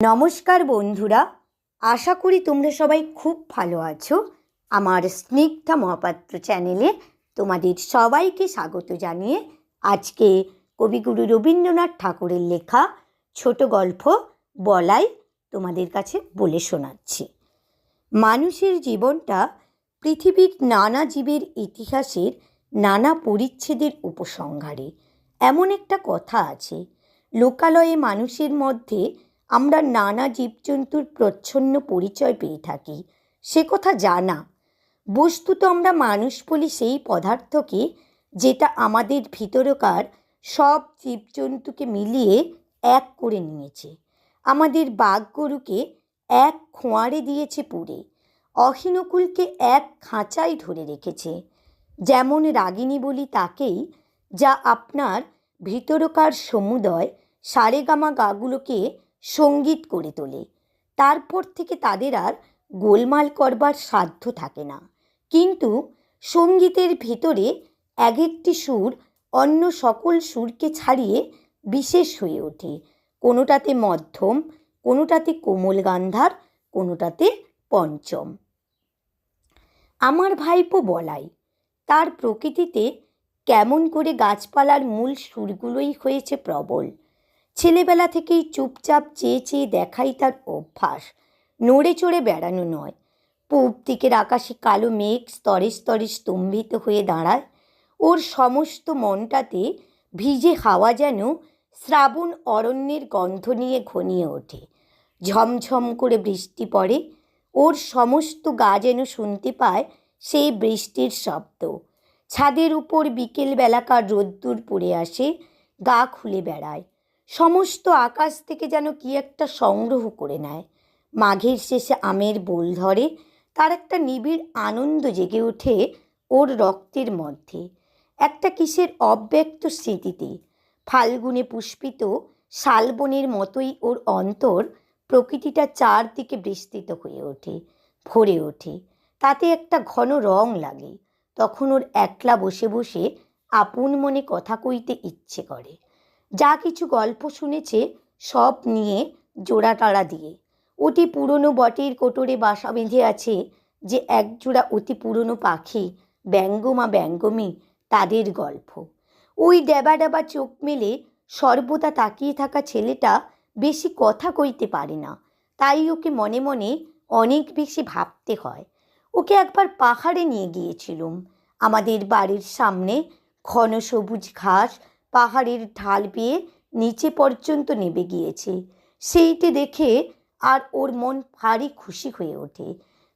নমস্কার বন্ধুরা, আশা করি তোমরা সবাই খুব ভালো আছো। আমার স্নিগ্ধা মহাপাত্র চ্যানেলে তোমাদের সবাইকে স্বাগত জানিয়ে আজকে কবিগুরু রবীন্দ্রনাথ ঠাকুরের লেখা ছোট গল্প বলাই তোমাদের কাছে বলে শোনাচ্ছি। মানুষের জীবনটা পৃথিবীর নানা জীবের ইতিহাসের নানা পরিচ্ছেদের উপসংহারে। এমন একটা কথা আছে, লোকালয়ে মানুষের মধ্যে আমরা নানা জীবজন্তুর প্রচ্ছন্ন পরিচয় পেয়ে থাকি, সে কথা জানা। বস্তুত আমরা মানুষ বলি সেই পদার্থকে যেটা আমাদের ভিতরকার সব জীবজন্তুকে মিলিয়ে এক করে নিয়েছে। আমাদের বাঘ গরুকে এক খোঁয়ারে দিয়েছে পুড়ে, অহিনকুলকে এক খাঁচায় ধরে রেখেছে। যেমন রাগিনী বলি তাকেই, যা আপনার ভিতরকার সমুদয় সারেগামা গাগুলোকে সংগীত করে তোলে। তারপর থেকে তাদের আর গোলমাল করবার সাধ্য থাকে না। কিন্তু সঙ্গীতের ভেতরে এক একটি সুর অন্য সকল সুরকে ছাড়িয়ে বিশেষ হয়ে ওঠে। কোনোটাতে মধ্যম, কোনোটাতে কোমল গান্ধার, কোনোটাতে পঞ্চম। আমার ভাইপো বলাই, তার প্রকৃতিতে কেমন করে গাছপালার মূল সুরগুলোই হয়েছে প্রবল। ছেলেবেলা থেকেই চুপচাপ চেয়ে চেয়ে দেখাই তার অভ্যাস। নড়ে চড়ে বেড়ানো নয়। পূব দিকের আকাশে কালো মেঘ স্তরে স্তরে স্তম্ভিত হয়ে দাঁড়ায়। ওর সমস্ত মনটাতে ভিজে হাওয়া যেন শ্রাবণ অরণ্যের গন্ধ নিয়ে ঘনিয়ে ওঠে। ঝমঝম করে বৃষ্টি পড়ে। ওর সমস্ত গা যেন শুনতে পায় সেই বৃষ্টির শব্দ। ছাদের উপর বিকেল বেলাকার রোদ্দুর পড়ে আসে, গা খুলে বেড়ায়। সমস্ত আকাশ থেকে যেন কি একটা সংগ্রহ করে নেয়। মাঘের শেষে আমের বোল ধরে, তার একটা নিবিড় আনন্দ জেগে ওঠে ওর রক্তের মধ্যে। একটা কিসের অব্যক্ত স্মৃতিতে, ফাল্গুনে পুষ্পিত শালবনের মতোই ওর অন্তর প্রকৃতিটা চারদিকে বিস্তৃত হয়ে ওঠে, ভরে ওঠে। তাতে একটা ঘন রং লাগে। তখন ওর একলা বসে বসে আপন মনে কথা কইতে ইচ্ছে করে। যা কিছু গল্প শুনেছে, সব নিয়ে জোড়া জোড়াটাড়া দিয়ে। অতি পুরনো বটের কোটরে বাসা বেঁধে আছে যে একজোড়া অতি পুরনো পাখি, ব্যঙ্গমা ব্যঙ্গমী, তাদের গল্প। ওই ড্যাবা ড্যাবা চোখ মেলে সর্বদা তাকিয়ে থাকা ছেলেটা বেশি কথা কইতে পারে না। তাই ওকে মনে মনে অনেক বেশি ভাবতে হয়। ওকে একবার পাহাড়ে নিয়ে গিয়েছিলুম। আমাদের বাড়ির সামনে ঘন সবুজ ঘাস পাহাড়ের ঢাল বেয়ে নিচে পর্যন্ত নেবে গিয়েছে। সেইটি দেখে আর ওর মন ভারী খুশি হয়ে ওঠে।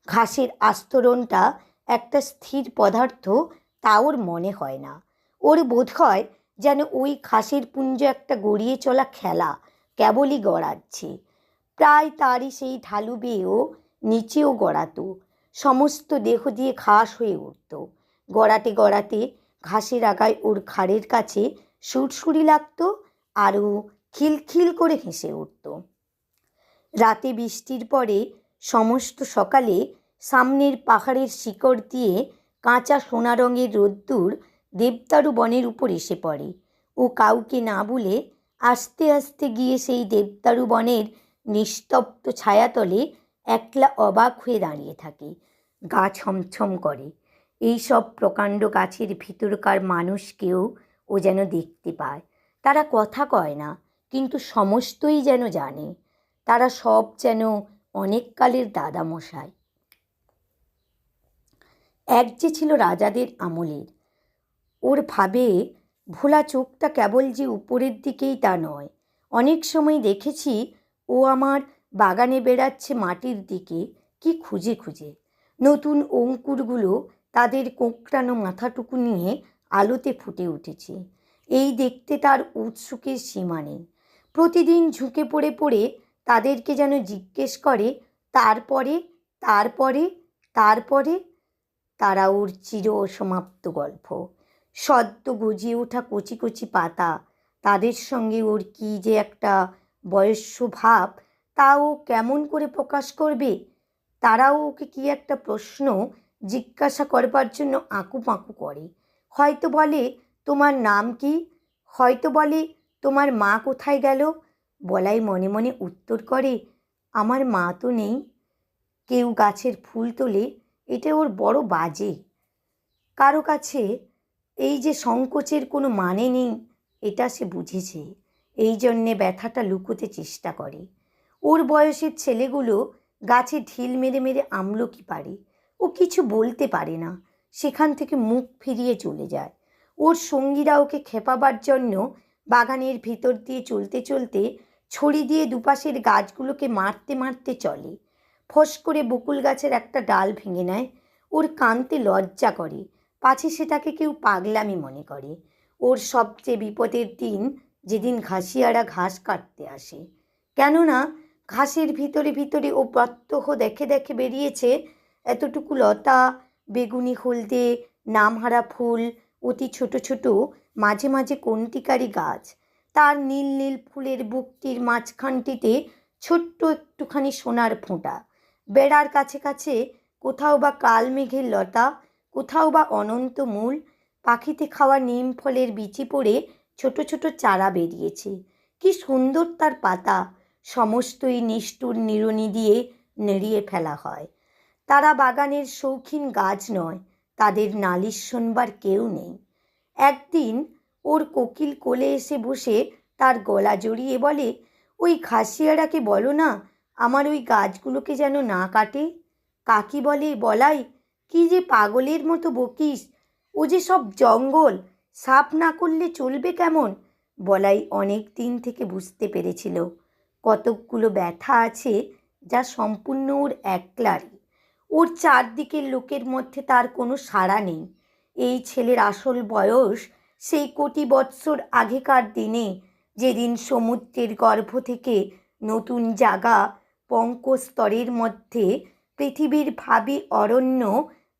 ঘাসের আস্তরণটা একটা স্থির পদার্থ তা ওর মনে হয় না। ওর বোধ হয় যেন ওই ঘাসের পুঞ্জ একটা গড়িয়ে চলা খেলা কেবলই গড়াচ্ছে। প্রায় তারই সেই ঢালু বেয়েও নিচেও গড়াতো। সমস্ত দেহ দিয়ে ঘাস হয়ে উঠত। গড়াতে গড়াতে ঘাসের আগায় ওর ঘাড়ের কাছে সুরসুরি লাগতো আরও খিলখিল করে হেসে উঠত। রাতে বৃষ্টির পরে সমস্ত সকালে সামনের পাহাড়ের শিকড় দিয়ে কাঁচা সোনা রঙের রোদ্দুর দেবদারু বনের উপর এসে পড়ে ও কাউকে না বলে আস্তে আস্তে গিয়ে সেই দেবদারু বনের নিস্তব্ধ ছায়াতলে একলা অবাক হয়ে দাঁড়িয়ে থাকে, গা ছমছম করে। এই সব প্রকাণ্ড গাছের ভিতরকার মানুষকেও ও যেন দেখতে পায়। তারা কথা কয় না, কিন্তু সমস্তই যেন জানে। তারা সব যেন অনেককালের দাদামশাই। এক যে ছিল রাজাদের আমলের। ওর ভাবে ভোলা চোখটা কেবল যে উপরের দিকেই তা নয়। অনেক সময় দেখেছি ও আমার বাগানে বেড়াচ্ছে মাটির দিকে কি খুঁজে খুঁজে। নতুন অঙ্কুরগুলো তাদের কোঁকড়ানো মাথাটুকু নিয়ে আলোতে ফুটে উঠেছে। এই দেখতে তার উৎসুকের সীমা নেই। প্রতিদিন ঝুঁকে পড়ে পড়ে তাদেরকে যেন জিজ্ঞেস করে, তারপরে তারপরে তারপরে? তারা ওর চির সমাপ্ত গল্প। সদ্য গজিয়ে ওঠা কচি কচি পাতা, তাদের সঙ্গে ওর কী যে একটা বয়স্য ভাব তা ও কেমন করে প্রকাশ করবে? তারাও ওকে কী একটা প্রশ্ন জিজ্ঞাসা করবার জন্য আঁকু পাঁকু করে। হয়তো বলে, তোমার নাম কি? হয়তো বলে, তোমার মা কোথায় গেল? বলাই মনে মনে উত্তর করে, আমার মা তো নেই। কেউ গাছের ফুল তোলে, এটা ওর বড় বাজে। কারও কাছে এই যে সংকোচের কোনো মানে নেই, এটা সে বুঝেছে। এই জন্যে ব্যথাটা লুকোতে চেষ্টা করে। ওর বয়সের ছেলেগুলো গাছে ঢিল মেরে মেরে আমলকি পারে। ও কিছু বলতে পারে না। সেখান থেকে মুখ ফিরিয়ে চলে যায়। ওর সঙ্গীরা ওকে খেপাবার জন্য বাগানের ভিতর দিয়ে চলতে চলতে ছড়ি দিয়ে দুপাশের গাছগুলোকে মারতে মারতে চলে। ফস করে বকুল গাছের একটা ডাল ভেঙে নেয়। ওর কানতে লজ্জা করে। পাছে সেটাকে কেউ পাগলামি মনে করে। ওর সবচেয়ে বিপদের দিন যেদিন ঘাসিয়ারা ঘাস কাটতে আসে। কেননা ঘাসের ভিতরে ভিতরে ও প্রত্যহ দেখে দেখে বেরিয়েছে। এতটুকু লতা বেগুনি হলদে, নামহারা ফুল, অতি ছোট ছোট, মাঝে মাঝে কন্টিকারি গাছ। তার নীল নীল ফুলের বুকটির মাঝখানটিতে ছোট্ট একটুখানি সোনার ফোঁটা। বেড়ার কাছে কাছে কোথাও বা কাল মেঘের লতা, কোথাও বা অনন্ত মূল, পাখিতে খাওয়া নিম ফলের বিচি পড়ে ছোট ছোট চারা বেরিয়েছে। কি সুন্দর তার পাতা, সমস্তই নিষ্ঠুর নিড়নি দিয়ে নেড়িয়ে ফেলা হয়। তারা বাগানের শৌখিন গাছ নয়, তাদের নালিশ শোনবার কেউ নেই। একদিন ওর কোকিল কোলে এসে বসে তার গলা জড়িয়ে বলে, ওই খাসিয়ারাকে বলো না, আমার ওই গাছগুলোকে যেন না কাটে? কাকি বলে, বলাই, কি যে পাগলের মতো বকিস, ও যে সব জঙ্গল, সাপ না করলে চলবে কেমন? বলাই অনেক দিন থেকে বুঝতে পেরেছিল, কতকগুলো ব্যথা আছে যা সম্পূর্ণ ওর একলারই। ওর চারদিকের লোকের মধ্যে তার কোনো সাড়া নেই। এই ছেলের আসল বয়স সেই কোটি বৎসর আগেকার দিনে, যেদিন সমুদ্রের গর্ভ থেকে নতুন জাগা পঙ্কস্তরের মধ্যে পৃথিবীর ভাবি অরণ্য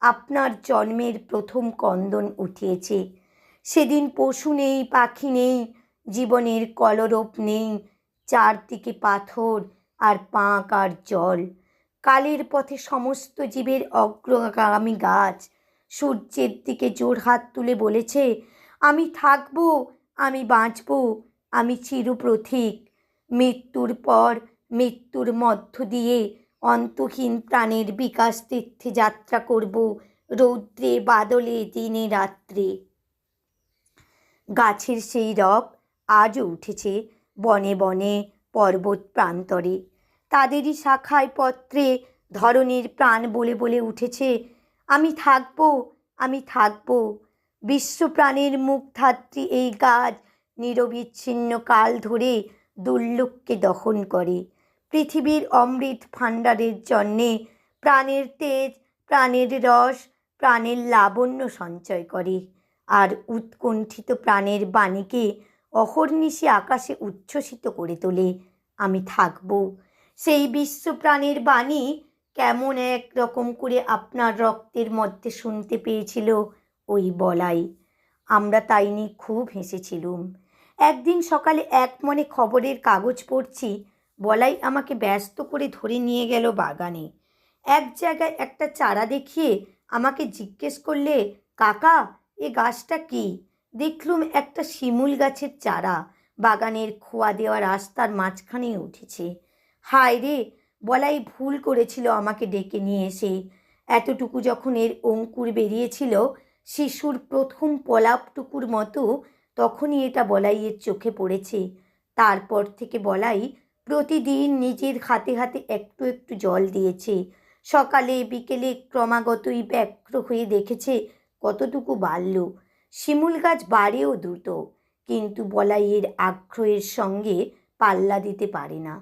আপনার জন্মের প্রথম কন্দন উঠিয়েছে। সেদিন পশু নেই, পাখি নেই, জীবনের কলরব নেই, চারদিকে পাথর আর পাঁক আর জল। কালের পথে সমস্ত জীবের অগ্রগামী গাছ। সূর্যের দিকে জোর হাত তুলে বলেছে, আমি থাকব, আমি বাঁচব, আমি চিরপ্রথিক মৃত্যুর পর, মৃত্যুর মধ্য দিয়ে অন্তহীন প্রাণের বিকাশ তীর্থে যাত্রা করব রৌদ্রে, বাদলে, দিনে, রাত্রে। গাছের সেই রব আজও উঠেছে বনে বনে পর্বত প্রান্তরে। তাদেরই শাখায় পত্রে ধরনের প্রাণ বলে বলে উঠেছে, আমি থাকব আমি থাকব। বিশ্বপ্রাণের মুখধাত্রী এই গাছ নিরবিচ্ছিন্ন কাল ধরে দুর্লভকে দহন করে। পৃথিবীর অমৃত ভাণ্ডারের জন্যে প্রাণের তেজ, প্রাণের রস, প্রাণের লাবণ্য সঞ্চয় করে। আর উৎকণ্ঠিত প্রাণের বাণীকে অহর্নিশে আকাশে উচ্ছ্বসিত করে তোলে। আমি থাকব সেই বিশ্বপ্রাণের বাণী কেমন এক রকম করে আপনার রক্তের মধ্যে শুনতে পেয়েছিল ওই বলাই। আমরা তাই নিয়ে খুব হেসেছিলুম। একদিন সকালে এক মনে খবরের কাগজ পড়ছি, বলাই আমাকে ব্যস্ত করে ধরে নিয়ে গেল বাগানে। এক জায়গায় একটা চারা দেখিয়ে আমাকে জিজ্ঞেস করলে, কাকা, এ গাছটা কি? দেখলুম একটা শিমুল গাছের চারা বাগানের খোয়া দেওয়া রাস্তার মাঝখানে উঠেছে। হায় রে, বলাই ভুল করেছিল আমাকে ডেকে নিয়ে এসে। এতটুকু যখন এর অঙ্কুর বেরিয়েছিল, শিশুর প্রথম পলাপটুকুর মতো তখনই এটা বলাইয়ের চোখে পড়েছে। তারপর থেকে বলাই প্রতিদিন নিজের হাতে হাতে একটু একটু জল দিয়েছে। সকালে, বিকেলে ক্রমাগতই ব্যগ্র হয়ে দেখেছে কতটুকু বাড়ল। শিমুল গাছ বাড়েও দ্রুত, কিন্তু বলাইয়ের আগ্রহের সঙ্গে পাল্লা দিতে পারে না।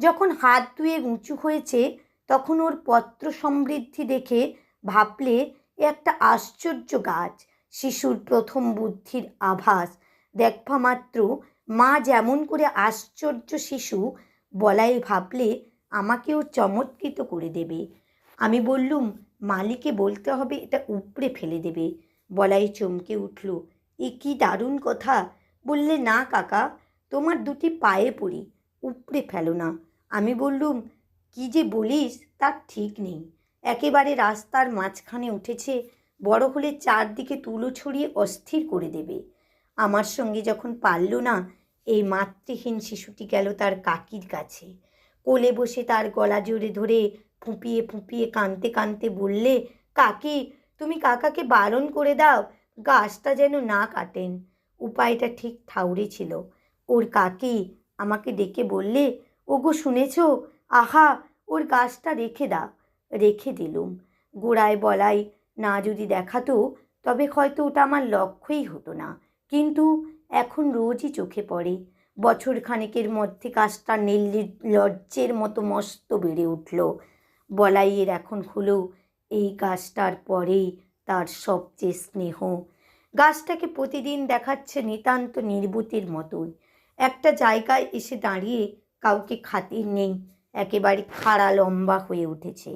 যখন হাত ধুয়ে উঁচু হয়েছে, তখন ওর পত্র সমৃদ্ধি দেখে ভাবলে এ একটা আশ্চর্য গাছ, শিশুর প্রথম বুদ্ধির আভাস। দেখবা মাত্র, মা যেমন করে আশ্চর্য শিশু, বলাই ভাবলে আমাকেও চমৎকৃত করে দেবে। আমি বললুম, মালিকে বলতে হবে, এটা উপড়ে ফেলে দেবে। বলাই চমকে উঠল, এ কি দারুণ কথা। বললে, না কাকা, তোমার দুটি পায়ে পড়ি। উপড়ে ফেলো না। আমি বললুম, কি যে বলিস, তার ঠিক নেই। একেবারে রাস্তার মাঝখানে উঠেছে, বড় হলে চারদিকে তুলো ছড়িয়ে অস্থির করে দেবে। আমার সঙ্গে যখন পারল না, এই মাতৃহীন শিশুটি গেল তার কাকির কাছে। কোলে বসে তার গলা জোরে ধরে ফুঁপিয়ে ফুঁপিয়ে কাঁদতে কাঁদতে বললে, কাকি, তুমি কাকাকে বারণ করে দাও, গাছটা যেন না কাটেন। উপায়টা ঠিক ঠাউরে ছিল। ওর কাকি আমাকে ডেকে বললে, ওগো, শুনেছ? আহা, ওর গাছটা রেখে দাও। রেখে দিলুম। গোড়ায় বলাই না যদি দেখাতো, তবে হয়তো ওটা আমার লক্ষ্যই হতো না। কিন্তু এখন রোজই চোখে পড়ে। বছর খানেকের মধ্যে গাছটা লজ্জের মতো মস্ত বেড়ে উঠল। বলাইয়ের এখন হলো, এই গাছটার পরেই তার সবচেয়ে স্নেহ। গাছটাকে প্রতিদিন দেখাচ্ছে নিতান্ত নির্বুতির মতোই। একটা জায়গায় এসে দাঁড়িয়ে কাউকে খাতির নেই, একেবারে খাড়া লম্বা হয়ে উঠেছে।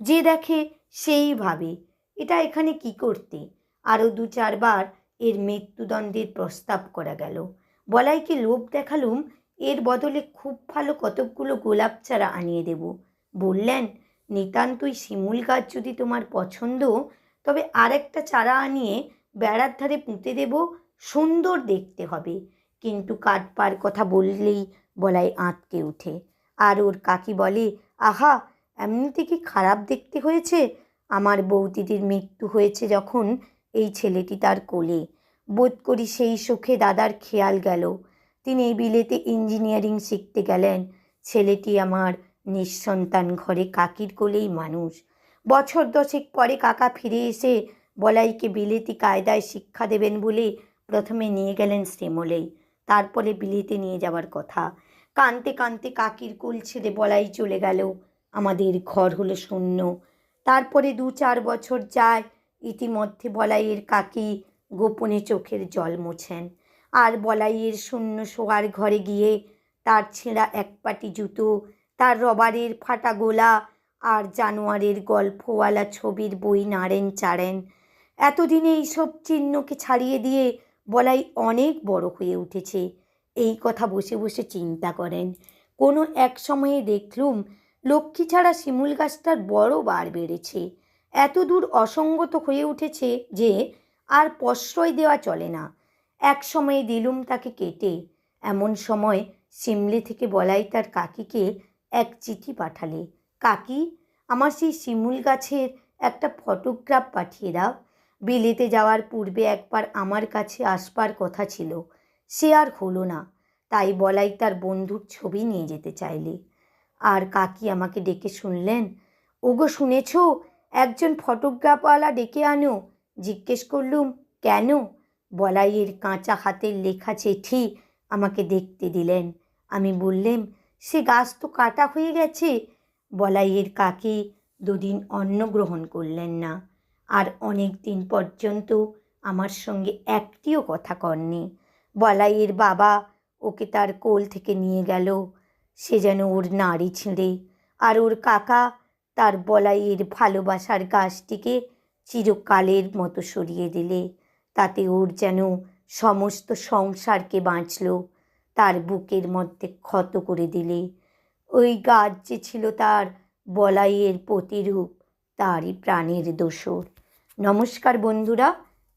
যে দেখে সেই ভাবে, এটা এখানে কি করতে? আরও দু চারবার এর মৃত্যুদণ্ডের প্রস্তাব করা গেল। বলাইকে লোভ দেখালুম? এর বদলে খুব ভালো কতকগুলো গোলাপ চারা আনিয়ে দেব। বললেন, নিতান্তই শিমুল গাছ যদি তোমার পছন্দ, তবে আরেকটা চারা আনিয়ে বেড়ার ধারে পুঁতে দেব, সুন্দর দেখতে হবে। কিন্তু কাটবার কথা বললেই বলাই আঁতকে উঠে আর ওর কাকি বলে, আহা, এমনিতে কি খারাপ দেখতে হয়েছে? আমার বৌদিদির মৃত্যু হয়েছে যখন এই ছেলেটি তার কোলে। বোধ করি সেই সুখে দাদার খেয়াল গেল। তিনি এই বিলেতে ইঞ্জিনিয়ারিং শিখতে গেলেন। ছেলেটি আমার নিঃসন্তান ঘরে কাকির কোলেই মানুষ। বছর দশেক পরে কাকা ফিরে এসে বলাইকে বিলেতি কায়দায় শিক্ষা দেবেন বলে প্রথমে নিয়ে গেলেন শ্রীমলেই। তারপরে বিলেতে নিয়ে যাওয়ার কথা। কানতে কানতে কাকির কোল ছেড়ে বলাই চলে গেল, আমাদের ঘর হলো শূন্য। তারপরে দু চার বছর যায়, ইতিমধ্যে বলাইয়ের কাকি গোপনে চোখের জল মোছেন। আর বলাইয়ের শূন্য শোয়ার ঘরে গিয়ে তার ছেঁড়া এক পাটি জুতো, তার রবারের ফাটা গোলা আর জানোয়ারের গল্পওয়ালা ছবির বই নাড়েন চাড়েন। এতদিনে এইসব চিহ্নকে ছাড়িয়ে দিয়ে বলাই অনেক বড় হয়ে উঠেছে। এই কথা বসে বসে চিন্তা করেন। কোনো এক সময়ে দেখলুম লক্ষ্মী ছাড়া শিমুল গাছটার বড় বার বেড়েছে। এত দূর অসঙ্গত হয়ে উঠেছে যে আর প্রশ্রয় দেওয়া চলে না। এক সময়ে দিলুম তাকে কেটে, এমন সময় সিমলে থেকে বলাই তার কাকিকে এক চিঠি পাঠালে। কাকি, আমার সেই শিমুল গাছের একটা ফটোগ্রাফ পাঠিয়ে দাও। বিলেতে যাওয়ার পূর্বে একবার আমার কাছে আসবার কথা ছিল। সে আর হলো না। তাই বলাই তার বন্ধুর ছবি নিয়ে যেতে চাইলে। আর কাকি আমাকে ডেকে শুনলেন, ওগো শুনেছ? একজন ফটোগ্রাফওয়ালা ডেকে আনো। জিজ্ঞেস করলুম, কেন? বলাইয়ের কাঁচা হাতের লেখা চিঠি আমাকে দেখতে দিলেন। আমি বললেম, সে গাছ তো কাটা হয়ে গেছে। বলাইয়ের কাকি দুদিন অন্ন গ্রহণ করলেন না। আর অনেক দিন পর্যন্ত আমার সঙ্গে একটিও কথা কননি। বলাইয়ের বাবা ওকে তার কোল থেকে নিয়ে গেল। সে যেন ওর নাড়ি ছিঁড়ে আর ওর কাকা তার বলাইয়ের ভালোবাসার গাছটিকে চিরকালের মতো সরিয়ে দিলে। তাতে ওর যেন সমস্ত সংসারকে বাঁচল, তার বুকের মধ্যে ক্ষত করে দিলে। ওই গাছ যে ছিল তার বলাইয়ের প্রতিরূপ, তারই প্রাণের দোসর নমস্কার বন্ধুরা,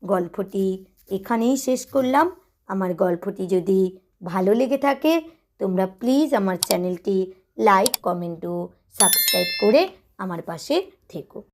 গল্পটি এখানেই শেষ করলাম। আমার গল্পটি যদি ভালো লেগে থাকে, তোমরা প্লিজ আমার চ্যানেলটি লাইক কমেন্ট ও সাবস্ক্রাইব করে আমার পাশে থেকো।